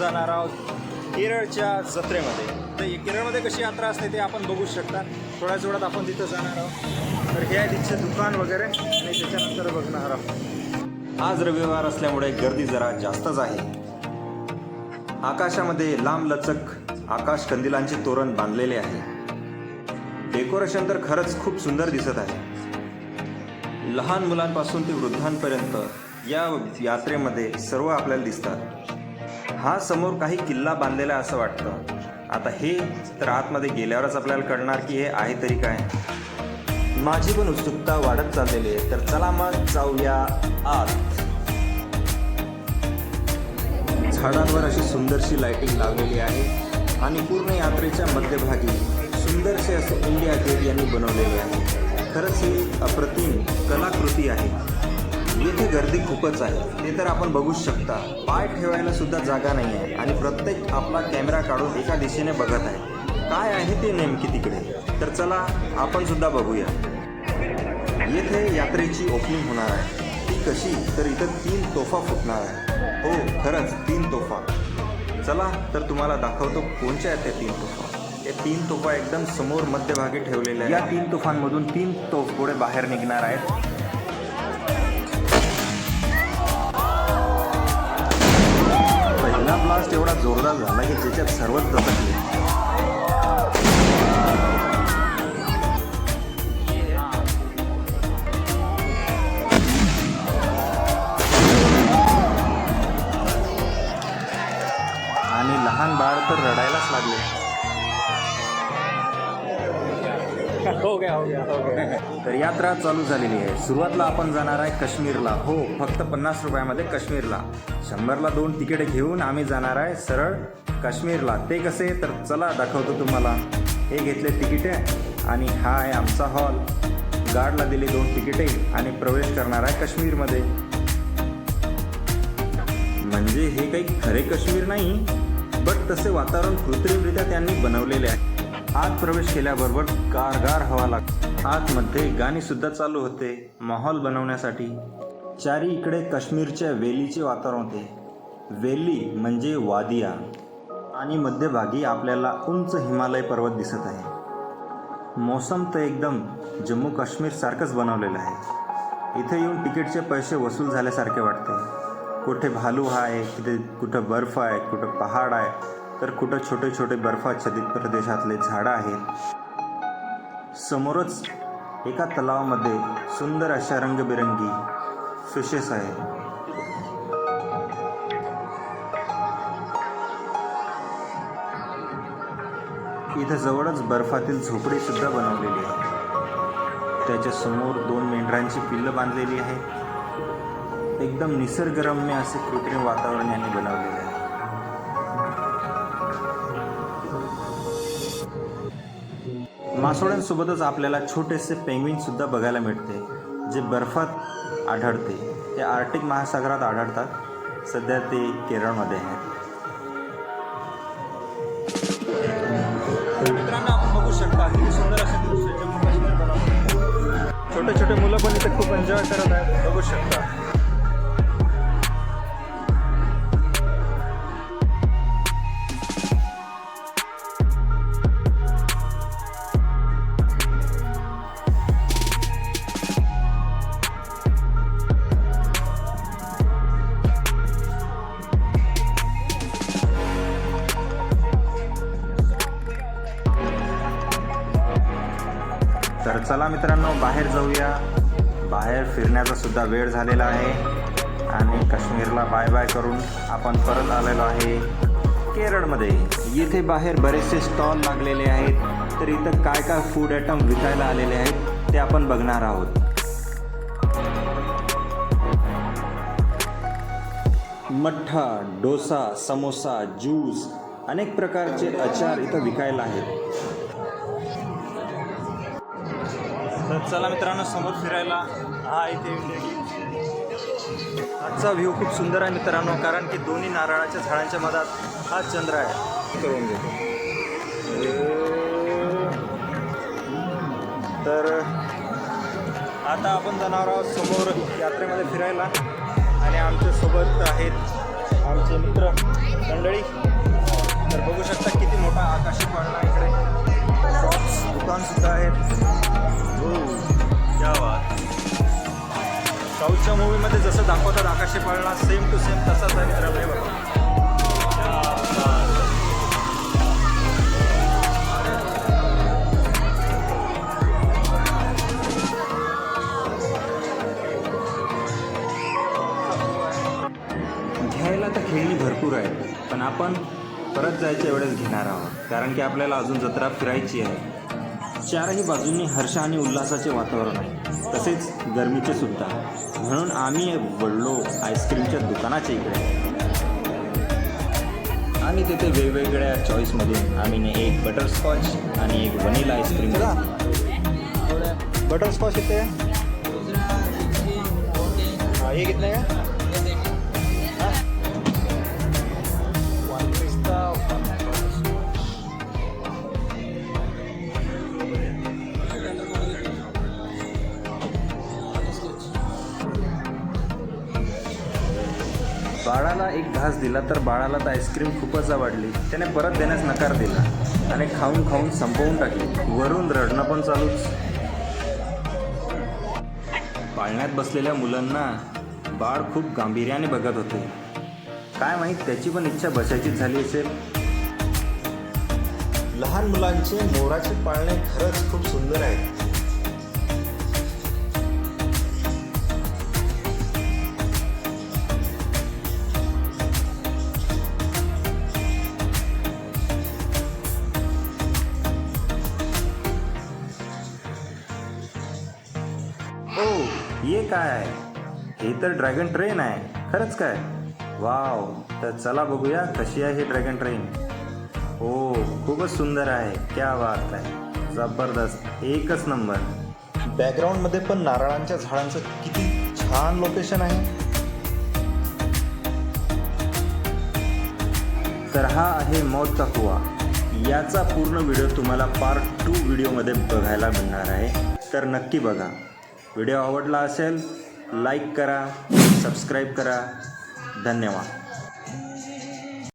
जाणार आहोत केरळच्या जत्रेमध्ये. तर केरळमध्ये कशी यात्रा असते ते आपण बघू शकता. थोड्याच वेळात आपण तिथं जाणार आहोत. तर हे आहे तिथचे दुकान वगैरे आणि त्याच्यानंतर बघणार आहोत. आज रविवार असल्यामुळे गर्दी जरा जास्तच आहे. आकाशामध्ये लांब लचक आकाश कंदिलांचे तोरण बांधलेले आहे. डेकोरेशन तर खरंच खूप सुंदर दिसत आहे. लहान मुलांपासून ते वृद्धांपर्यंत या यात्रेमध्ये सर्व आपल्याला दिसतात. हा समोर काही किल्ला बांधलेला आहे असं वाटतं. आता हे तर आतमध्ये गेल्यावरच आपल्याला कळणार की हे आहे तरी काय. माझी पण उत्सुकता वाढत चाललेली आहे. तर चला मग जाऊया आत. झाडांवर अशी सुंदरशी लाइटिंग लावलेली आहे आणि पूर्ण यात्रेच्या मध्यभागी सुंदरसे असे इंडिया गेट यांनी बनवलेले आहे. खरंच ही अप्रतिम कलाकृती आहे. येथे गर्दी खूपच आहे. ते तर आपण बघूच शकता. पाय ठेवायला सुद्धा जागा नाही आहे आणि प्रत्येक आपला कॅमेरा काढून एका दिशेने बघत आहे. काय आहे ते नेमकी तिकडे? तर चला आपण सुद्धा बघूया. येथे यात्रेची ओपनिंग होणार आहे. ती कशी? तर इथं तीन तोफा फुटणार आहे. हो खरंच तीन तोफा. चला तर तुम्हाला दाखवतो कोणच्या आहेत त्या तीन तोफा. या तीन तोफा एकदम समोर मध्यभागी ठेवलेल्या आहेत. या तीन तोफांमधून तीन तोफगोळे बाहेर निघणार आहेत. पहिला तेवढा जोरदार झाला की त्याच्यात सर्वच दचकले हो गया हो गया हो गया. तर यात्रा चालू झालेली आहे. सुरुवातला आपण जाणार आहे काश्मीरला. हो फक्त पन्नास रुपयामध्ये काश्मीरला. शंभरला दोन तिकीट घेऊन आम्ही जाणार आहे सरळ काश्मीरला. ते कसे? तर चला दाखवतो तुम्हाला. हे घेतले तिकीटे आणि हा आहे आमचा हॉल. गार्डला दिले दोन तिकीटे आणि प्रवेश करणार आहे काश्मीरमध्ये. म्हणजे हे काही खरे काश्मीर नाही बट तसे वातावरण कृत्रिमरित्या त्यांनी बनवलेले आहे. आत प्रवेश केल्याबरोबर गारगार हवा लागते आतमध्ये गाणी सुद्धा चालू होते माहोल बनवण्यासाठी. चारी इकडे काश्मीरच्या वेलीचे वातावरण होते. वेली म्हणजे वादिया. आणि मध्यभागी आपल्याला उंच हिमालय पर्वत दिसत आहे. मोसम तर एकदम जम्मू काश्मीर सारखंच बनवलेलं आहे. इथे येऊन तिकीटचे पैसे वसूल झाल्यासारखे वाटते. कुठे भालू आहे तिथे कुठं बर्फ आहे कुठं पहाड आहे तर कुठं छोटे छोटे बर्फाच्छादित प्रदेशातले झाडं आहेत. समोरच एका तलावामध्ये सुंदर अशा रंगबिरंगी फिशेस आहेत इथं जवळच बर्फातील झोपडी सुद्धा बनवलेली आहे. त्याच्यासमोर दोन मेंढरांची पिल्लं बांधलेली आहे एकदम निसर्गरम्य असे कृत्रिम वातावरण यांनी बनवलेले आहे. मासोळ्यांसोबतच आपल्याला छोटेसे पेंग्विनसुद्धा बघायला मिळते जे बर्फात आढळते. ते आर्टिक महासागरात आढळतात. सध्या ते केरळमध्ये आहेत. मित्रांनो आपण बघू शकता किती सुंदर दृश्य जम्मू काश्मीर छोटे छोटे मुलं पण इथे खूप एन्जॉय करत आहेत. बघू शकता. तर चला मित्रांनो बाहेर जाऊया. बाहेर फिरण्याचा सुद्धा वेळ झालेला आहे. आणि काश्मीरला बाय बाय करून आपण परत आलेलो आहे केरळमध्ये. येथे बाहेर बरेचसे स्टॉल लागलेले आहेत. तर इथं काय काय फूड आयटम विकायला आलेले आहेत ते आपण बघणार आहोत. मठ्ठा डोसा समोसा ज्यूस अनेक प्रकारचे अचार इथं विकायला आहेत. तर चला मित्रांनो समोर फिरायला. हा इथे आजचा व्ह्यू खूप सुंदर आहे मित्रांनो कारण की दोन्ही नारळाच्या झाडांच्या मधात हा चंद्र आहे. करून घेतो तर आता आपण जाणार आहोत समोर यात्रेमध्ये फिरायला. आणि आमच्यासोबत आहेत आमचे मित्र मंडळी. तर बघू शकता जसं दाखवतात आकाशी पाळणा सेम टू सेम तसाच आहे मित्रांनो बघा घ्यायला तर खेळणी भरपूर आहे पण आपण परत जायच्या वेळेस घेणार आहोत. कारण की आपल्याला अजून जत्रा फिरायची आहे. चारही बाजूंनी हर्ष आणि उल्हासाचे वातावरण आहे. तसेच गरमीचे सुद्धा. म्हणून आम्ही वडलो आईस्क्रीमच्या दुकानाच्या इकडे. आणि तिथे वेगवेगळ्या चॉईसमधून आम्ही एक बटरस्कॉच आणि एक वनीला आईस्क्रीम बटरस्कॉच इथे. हाँ ये कितने का? घास दिला तर बाळाला तर आईस्क्रीम खूपच आवडली. त्याने परत देण्यास नकार दिला आणि खाऊन खाऊन संपवून टाकली. वरून रडणं पण चालूच. पाळण्यात बसलेल्या मुलांना बाळ खूप गांभीर्याने बघत होते. काय माहीत त्याची पण इच्छा बसायची झाली असेल. लहान मुलांचे मोराचे पाळणे खरंच खूप सुंदर आहे. काय? आहे हे तर ड्रॅगन ट्रेन आहे. खरंच काय? वाव तर चला बघूया कशी आहे ही ड्रॅगन ट्रेन हो खूपच सुंदर आहे. क्या बात आहे. जबरदस्त. एकच नंबर बॅकग्राऊंडमध्ये पण नारळांच्या झाडांचं किती छान लोकेशन आहे. तर हा आहे मौत का कुवा. याचा पूर्ण व्हिडिओ तुम्हाला पार्ट टू व्हिडिओमध्ये बघायला मिळणार आहे. तर नक्की बघा. व्हिडिओ आवडला असेल लाईक करा सबस्क्राईब करा. धन्यवाद.